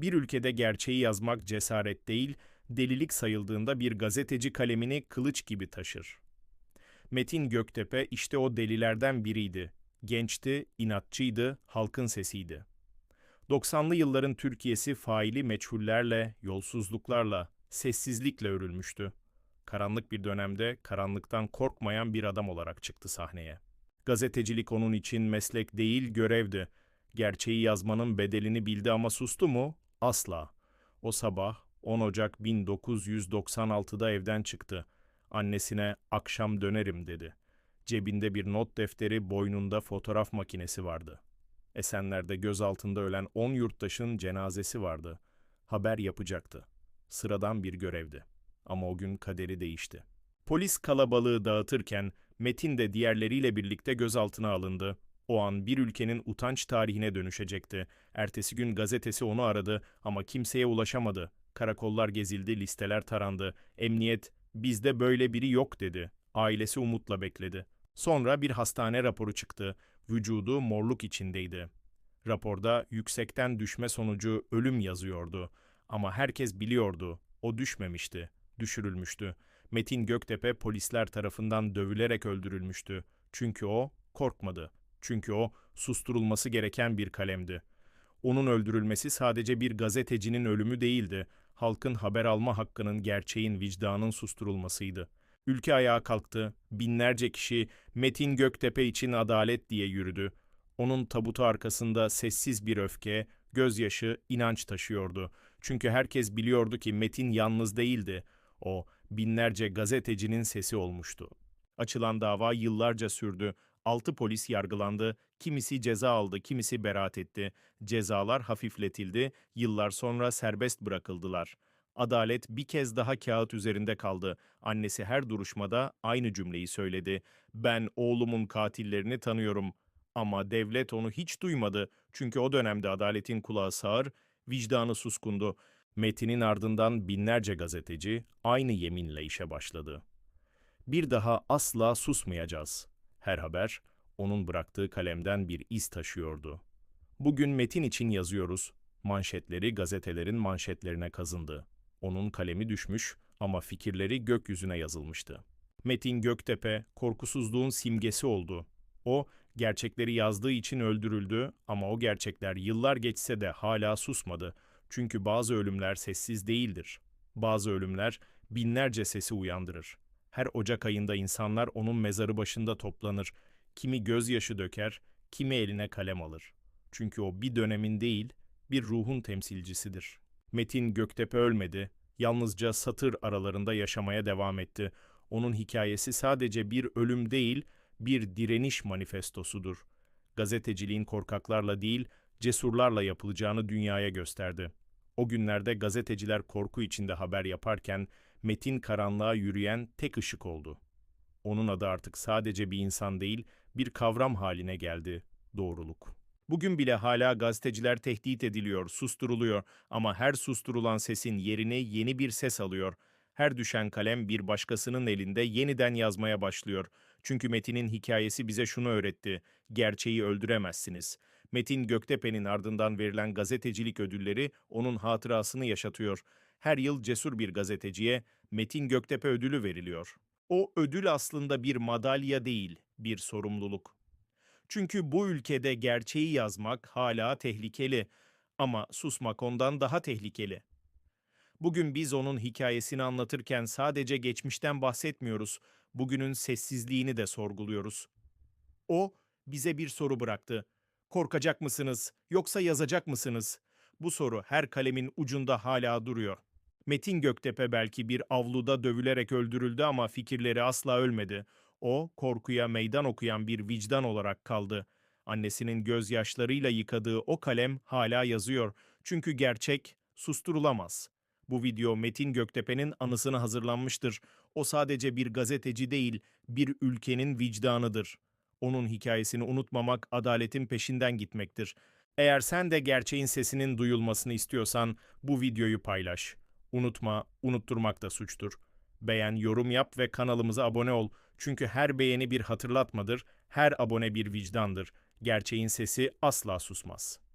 Bir ülkede gerçeği yazmak cesaret değil, delilik sayıldığında bir gazeteci kalemini kılıç gibi taşır. Metin Göktepe işte o delilerden biriydi. Gençti, inatçıydı, halkın sesiydi. 90'lı yılların Türkiye'si faili meçhullerle, yolsuzluklarla, sessizlikle örülmüştü. Karanlık bir dönemde karanlıktan korkmayan bir adam olarak çıktı sahneye. Gazetecilik onun için meslek değil, görevdi. Gerçeği yazmanın bedelini bildi ama sustu mu? Asla. O sabah 10 Ocak 1996'da evden çıktı. Annesine akşam dönerim dedi. Cebinde bir not defteri, boynunda fotoğraf makinesi vardı. Esenler'de gözaltında ölen 10 yurttaşın cenazesi vardı. Haber yapacaktı. Sıradan bir görevdi. Ama o gün kaderi değişti. Polis kalabalığı dağıtırken Metin de diğerleriyle birlikte gözaltına alındı. O an bir ülkenin utanç tarihine dönüşecekti. Ertesi gün gazetesi onu aradı ama kimseye ulaşamadı. Karakollar gezildi, listeler tarandı. Emniyet, bizde böyle biri yok dedi. Ailesi umutla bekledi. Sonra bir hastane raporu çıktı. Vücudu morluk içindeydi. Raporda yüksekten düşme sonucu ölüm yazıyordu. Ama herkes biliyordu. O düşmemişti, düşürülmüştü. Metin Göktepe polisler tarafından dövülerek öldürülmüştü. Çünkü o korkmadı. Çünkü o susturulması gereken bir kalemdi. Onun öldürülmesi sadece bir gazetecinin ölümü değildi. Halkın haber alma hakkının, gerçeğin, vicdanın susturulmasıydı. Ülke ayağa kalktı. Binlerce kişi Metin Göktepe için adalet diye yürüdü. Onun tabutu arkasında sessiz bir öfke, gözyaşı, inanç taşıyordu. Çünkü herkes biliyordu ki Metin yalnız değildi. O binlerce gazetecinin sesi olmuştu. Açılan dava yıllarca sürdü. Altı polis yargılandı, kimisi ceza aldı, kimisi beraat etti. Cezalar hafifletildi, yıllar sonra serbest bırakıldılar. Adalet bir kez daha kağıt üzerinde kaldı. Annesi her duruşmada aynı cümleyi söyledi. Ben oğlumun katillerini tanıyorum. Ama devlet onu hiç duymadı. Çünkü o dönemde adaletin kulağı sağır, vicdanı suskundu. Metin'in ardından binlerce gazeteci aynı yeminle işe başladı. Bir daha asla susmayacağız. Her haber onun bıraktığı kalemden bir iz taşıyordu. Bugün Metin için yazıyoruz. Manşetleri gazetelerin manşetlerine kazındı. Onun kalemi düşmüş ama fikirleri gökyüzüne yazılmıştı. Metin Göktepe korkusuzluğun simgesi oldu. O gerçekleri yazdığı için öldürüldü ama o gerçekler yıllar geçse de hala susmadı. Çünkü bazı ölümler sessiz değildir. Bazı ölümler binlerce sesi uyandırır. Her Ocak ayında insanlar onun mezarı başında toplanır. Kimi gözyaşı döker, kimi eline kalem alır. Çünkü o bir dönemin değil, bir ruhun temsilcisidir. Metin Göktepe ölmedi, yalnızca satır aralarında yaşamaya devam etti. Onun hikayesi sadece bir ölüm değil, bir direniş manifestosudur. Gazeteciliğin korkaklarla değil, cesurlarla yapılacağını dünyaya gösterdi. O günlerde gazeteciler korku içinde haber yaparken Metin karanlığa yürüyen tek ışık oldu. Onun adı artık sadece bir insan değil, bir kavram haline geldi, doğruluk. Bugün bile hala gazeteciler tehdit ediliyor, susturuluyor ama her susturulan sesin yerini yeni bir ses alıyor. Her düşen kalem bir başkasının elinde yeniden yazmaya başlıyor. Çünkü Metin'in hikayesi bize şunu öğretti. Gerçeği öldüremezsiniz. Metin Göktepe'nin ardından verilen gazetecilik ödülleri onun hatırasını yaşatıyor. Her yıl cesur bir gazeteciye Metin Göktepe ödülü veriliyor. O ödül aslında bir madalya değil, bir sorumluluk. Çünkü bu ülkede gerçeği yazmak hala tehlikeli ama susmak ondan daha tehlikeli. Bugün biz onun hikayesini anlatırken sadece geçmişten bahsetmiyoruz, bugünün sessizliğini de sorguluyoruz. O bize bir soru bıraktı. Korkacak mısınız yoksa yazacak mısınız? Bu soru her kalemin ucunda hala duruyor. Metin Göktepe belki bir avluda dövülerek öldürüldü ama fikirleri asla ölmedi. O, korkuya meydan okuyan bir vicdan olarak kaldı. Annesinin gözyaşlarıyla yıkadığı o kalem hala yazıyor. Çünkü gerçek susturulamaz. Bu video Metin Göktepe'nin anısına hazırlanmıştır. O sadece bir gazeteci değil, bir ülkenin vicdanıdır. Onun hikayesini unutmamak adaletin peşinden gitmektir. Eğer sen de gerçeğin sesinin duyulmasını istiyorsan bu videoyu paylaş. Unutma, unutturmak da suçtur. Beğen, yorum yap ve kanalımıza abone ol. Çünkü her beğeni bir hatırlatmadır, her abone bir vicdandır. Gerçeğin sesi asla susmaz.